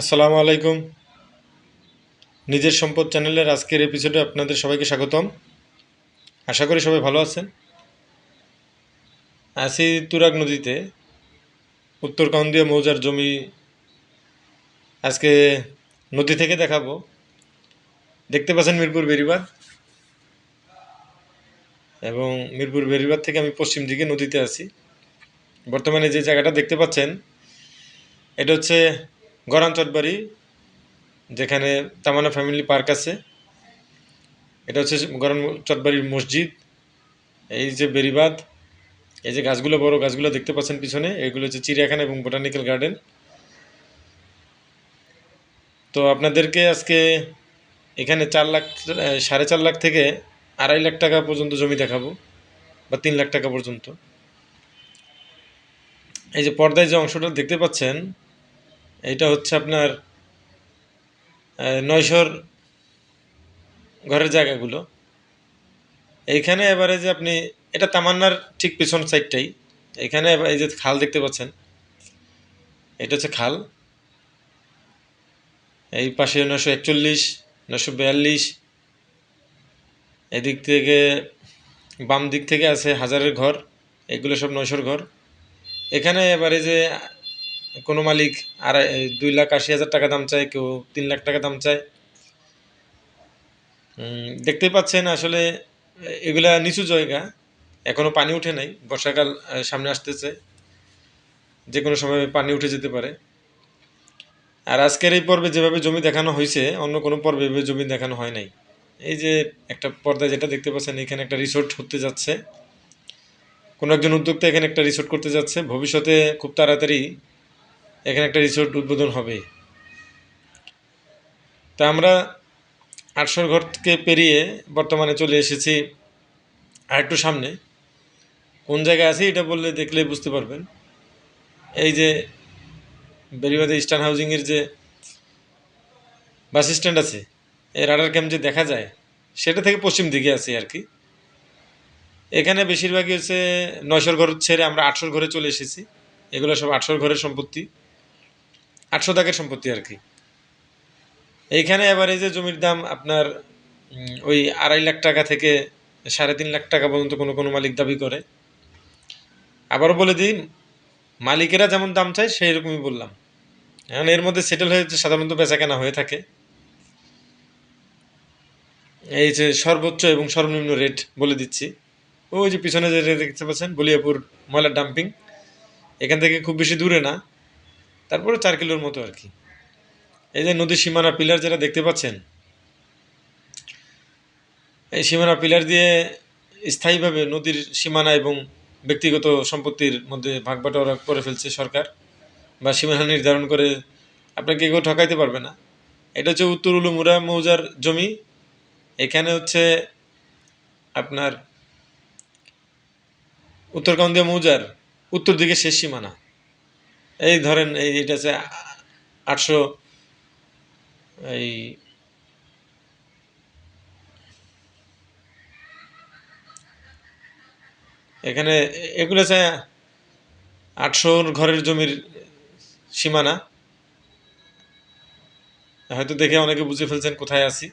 আসসালামু আলাইকুম। নিজের সম্পদ চ্যানেলের আজকের এপিসোডে আপনাদের সবাইকে স্বাগতম। আশা করি সবাই ভালো আছেন। আছি তুরাগ নদীতে উত্তর কাউন্দিয়া মৌজার জমি। আজকে নদী থেকে দেখাবো। দেখতে পাচ্ছেন মিরপুর বেরিবাদ এবং মিরপুর বেরিবাদ থেকে আমি পশ্চিম দিকে নদীতে আছি। বর্তমানে যে জায়গাটা দেখতে পাচ্ছেন, এটা হচ্ছে গরান চটবাড়ি, যেখানে তামানা ফ্যামিলি পার্ক আছে। এটা হচ্ছে গরান চটবাড়ির মসজিদ। এই যে বেরিবাদ এই যে গাছগুলো বড় গাছগুলো দেখতে পাচ্ছেন পিছনে, এগুলো হচ্ছে চিড়িয়াখানা এবং বোটানিক্যাল গার্ডেন তো আপনাদেরকে আজকে এখানে চার লাখ, সাড়ে চার লাখ থেকে আড়াই লাখ টাকা পর্যন্ত জমি দেখাবো, বা তিন লাখ টাকা পর্যন্ত। এই যে পর্দায় যে অংশটা দেখতে পাচ্ছেন এইটা হচ্ছে আপনার নয়শোর ঘরের জায়গাগুলো। এইখানে এবারে যে আপনি, এটা তামান্নার ঠিক পিছন সাইডটাই এখানে এই যে খাল দেখতে পাচ্ছেন, এটা হচ্ছে খাল। এই পাশে নশো একচল্লিশ নশো বিয়াল্লিশ। এদিক থেকে, বাম দিক থেকে আছে হাজারের ঘর। এগুলো সব নয়শোর ঘর। এখানে এবারে যে কোনো মালিক আড়াই দুই লাখ আশি হাজার টাকা দাম চায় কেউ তিন লাখ টাকা দাম চায়। উম, দেখতেই পাচ্ছেন আসলে এগুলা নিচু জায়গা এখনও পানি উঠে নাই বর্ষাকাল সামনে আসতেছে। যে কোনো সময় পানি উঠে যেতে পারে। আর আজকের এই পর্বে যেভাবে জমি দেখানো হয়েছে অন্য কোনো পর্বে এভাবে জমি দেখানো হয় নাই। এই যে একটা পর্দায় যেটা দেখতে পাচ্ছেন এখানে একটা রিসোর্ট হতে যাচ্ছে। কোনো একজন উদ্যোক্তা এখানে একটা রিসোর্ট করতে যাচ্ছে। ভবিষ্যতে খুব তাড়াতাড়ি এখানে একটা রিসোর্ট উদ্বোধন হবে। তা আমরা আটশোর ঘরকে পেরিয়ে বর্তমানে চলে এসেছি আর একটু সামনে। কোন জায়গায় আছি এটা বললে দেখলে বুঝতে পারবেন। এই যে বেরিবাদে ইস্টার্ন হাউজিংয়ের যে বাস স্ট্যান্ড আছে, এই রাডার ক্যাম্প যে দেখা যায়, সেটা থেকে পশ্চিম দিকে আছি আর কি। এখানে বেশিরভাগই হচ্ছে নয়শোর ঘর ছেড়ে আমরা আটশোর ঘরে চলে এসেছি। এগুলো সব আটশোর ঘরের সম্পত্তি। আটশো দাগের সম্পত্তি আর কি। এইখানে এবার এই যে জমির দাম আপনার ওই আড়াই লাখ টাকা থেকে সাড়ে তিন লাখ টাকা পর্যন্ত কোনো কোনো মালিক দাবি করে। আবার বলে দিই, মালিকেরা যেমন দাম চায় সেই রকমই বললাম। এখন এর মধ্যে সেটেল হয়ে সাধারণত বেচা কেনা হয়ে থাকে। এই যে সর্বোচ্চ এবং সর্বনিম্ন রেট বলে দিচ্ছি। ওই যে পিছনে যে রেট দেখতে পাচ্ছেন, বলিয়াপুর ময়লার ডাম্পিং এখান থেকে খুব বেশি দূরে না। তারপরে চার কিলোর মতো আর কি। এই যে নদীর সীমানা পিলার যেটা দেখতে পাচ্ছেন, এই সীমানা পিলার দিয়ে স্থায়ীভাবে নদীর সীমানা এবং ব্যক্তিগত সম্পত্তির মধ্যে ভাগ বাটোয়ারা করে ফেলছে সরকার বা সীমানা নির্ধারণ করে আপনাকে কেউ ঠকাইতে পারবে না। এটা হচ্ছে উত্তর উলুমুরা মৌজার জমি। এখানে হচ্ছে আপনার উত্তর কান্দিয়া মৌজার উত্তর দিকে শেষ সীমানা। এই ধরেন এই এটা হচ্ছে আটশো এই এখানে এগুলো হচ্ছে আটশোর ঘরের জমির সীমানা। হয়তো দেখে অনেকে বুঝে ফেলছেন কোথায় আছি।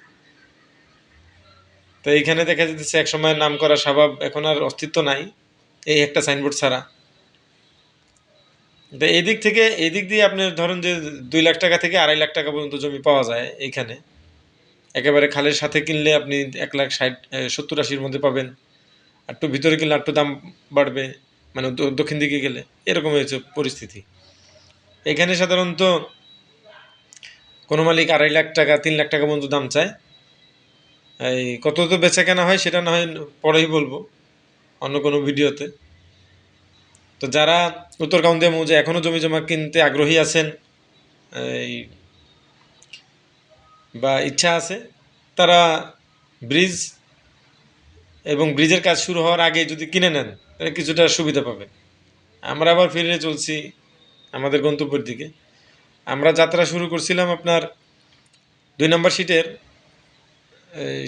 তো এইখানে দেখা যেতেছে এক সময় নাম করা স্বভাব এখন আর অস্তিত্ব নাই। এই একটা সাইনবোর্ড ছাড়া। তো এই দিক থেকে, এদিক দিয়ে আপনি ধরুন যে দুই লাখ টাকা থেকে আড়াই লাখ টাকা পর্যন্ত জমি পাওয়া যায় এইখানে একেবারে খালের সাথে কিনলে আপনি এক লাখ ষাট সত্তর আশির মধ্যে পাবেন। একটু ভিতরে কিনলে একটু দাম বাড়বে মানে দক্ষিণ দিকে গেলে। এরকম হয়েছে পরিস্থিতি। এখানে সাধারণত কোনো মালিক আড়াই লাখ টাকা, তিন লাখ টাকা পর্যন্ত দাম চায়। এই কত তো বেচা কেনা হয় সেটা না হয় পরেই বলব, অন্য কোনো ভিডিওতে। তো যারা উত্তর কাউন্দিয়া মৌজা এখনও জমি জমা কিনতে আগ্রহী আছেন, এই বা ইচ্ছা আছে, তারা ব্রিজ এবং ব্রিজের কাজ শুরু হওয়ার আগে যদি কিনে নেন, তাহলে কিছুটা সুবিধা পাবেন। আমরা আবার ফিরে চলছি আমাদের গন্তব্যের দিকে। আমরা যাত্রা শুরু করছিলাম আপনার দুই নম্বর সিটের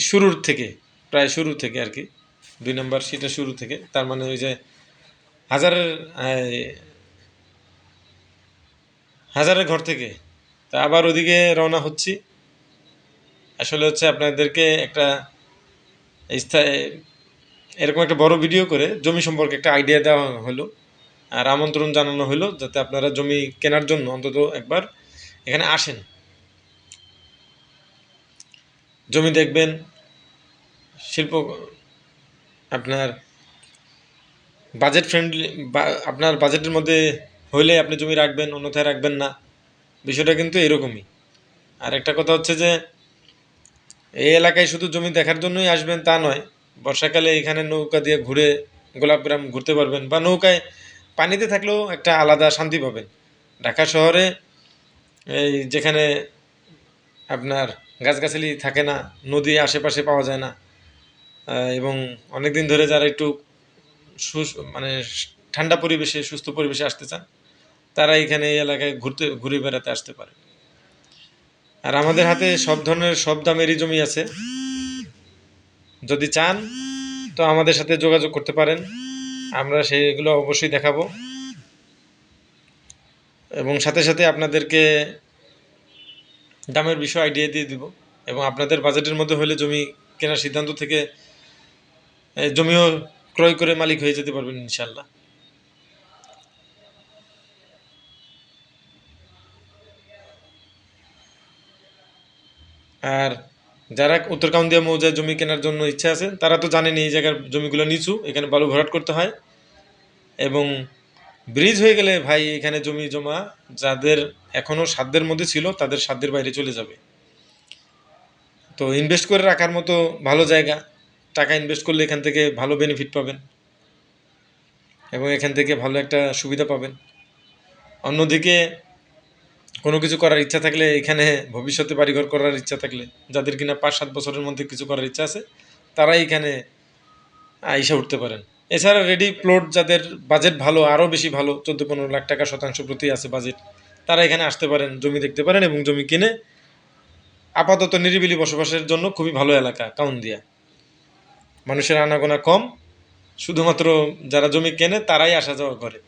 শুরুর থেকে, প্রায় শুরু থেকে আর কি। দুই নম্বর সিটের শুরু থেকে, তার মানে ওই যে হাজারের হাজারের ঘর থেকে। তা আবার ওদিকে রওনা হচ্ছি। আসলে হচ্ছে আপনাদেরকে একটা স্থায়ী এরকম একটা বড় ভিডিও করে জমি সম্পর্কে একটা আইডিয়া দেওয়া হলো আর আমন্ত্রণ জানানো হলো যাতে আপনারা জমি কেনার জন্য অন্তত একবার এখানে আসেন। জমি দেখবেন, শিল্প আপনার বাজেট ফ্রেন্ডলি আপনার বাজেটের মধ্যে হইলে আপনি জমি রাখবেন, অন্যথায় রাখবেন না। বিষয়টা কিন্তু এরকমই। আর একটা কথা হচ্ছে যে, এই এলাকায় শুধু জমি দেখার জন্যই আসবেন তা নয়, বর্ষাকালে এখানে নৌকা দিয়ে ঘুরে গোলাপগ্রাম ঘুরতে পারবেন বা নৌকায় পানিতে থাকলেও একটা আলাদা শান্তি পাবেন। ঢাকা শহরে এই যেখানে আপনার গাছগাছালি থাকে না, নদী আশেপাশে পাওয়া যায় না এবং অনেক দিন ধরে যারা একটু সুস- মানে ঠান্ডা পরিবেশে, সুস্থ পরিবেশে আসতে চান, তারা এখানে এই এলাকায় ঘুরতে, ঘুরে বেড়াতে আসতে পারে। আর আমাদের হাতে সব ধরনের, সব দামেরই জমি আছে। যদি চান, তো আমাদের সাথে যোগাযোগ করতে পারেন। আমরা সেগুলো অবশ্যই দেখাবো। এবং সাথে সাথে আপনাদেরকে দামের বিষয় আইডিয়া দিয়ে দিব। এবং আপনাদের বাজেটের মধ্যে হলে জমি কেনার সিদ্ধান্ত থেকে জমিও ক্রয় করে মালিক হয়ে যেতে পারবেন ইনশাল্লাহ আর যারা উত্তরকান্দিয়া মৌজায় জমি কেনার জন্য ইচ্ছা আছে তারা তো জানেন এই জায়গার জমিগুলো নিচু, এখানে বালু ভরাট করতে হয়। এবং ব্রিজ হয়ে গেলে ভাই এখানে জমি জমা যাদের এখনও সাধ্যের মধ্যে ছিল, তাদের সাধ্যের বাইরে চলে যাবে। তো ইনভেস্ট করে রাখার মতো ভালো জায়গা। টাকা ইনভেস্ট করলে এখান থেকে ভালো বেনিফিট পাবেন। এবং এখান থেকে ভালো একটা সুবিধা পাবেন। অন্যদিকে কোনো কিছু করার ইচ্ছা থাকলে এখানে ভবিষ্যতে বাড়িঘর করার ইচ্ছা থাকলে, যাদের কিনা পাঁচ সাত বছরের মধ্যে কিছু করার ইচ্ছা আছে, তারাই এখানে আইসা উঠতে পারেন। এছাড়া রেডি প্লট যাদের বাজেট ভালো, আরও বেশি ভালো চোদ্দ পনেরো লাখ টাকা শতাংশ প্রতি আছে বাজেট তারা এখানে আসতে পারেন, জমি দেখতে পারেন এবং জমি কিনে আপাতত নিরিবিলি বসবাসের জন্য খুবই ভালো এলাকা, কাউন্দিয়া। মানুষের আনাগোনা কম, শুধুমাত্র যারা জমি কেনে তারাই আসা যাওয়া করে।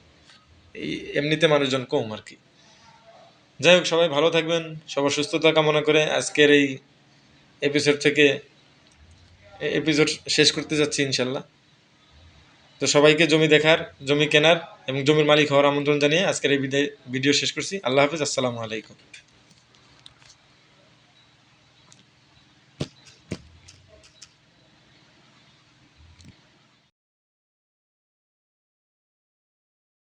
এই এমনিতে মানুষজন কম আর কি। যাই হোক, সবাই ভালো থাকবেন, সবার সুস্থতা কামনা করে আজকের এই এপিসোড থেকে এপিসোড শেষ করতে যাচ্ছি ইনশাল্লাহ। তো সবাইকে জমি দেখার, জমি কেনার এবং জমির মালিক হওয়ার আমন্ত্রণ জানিয়ে আজকের এই ভিডিও শেষ করছি। আল্লাহ হাফিজ, আসসালামু আলাইকুম।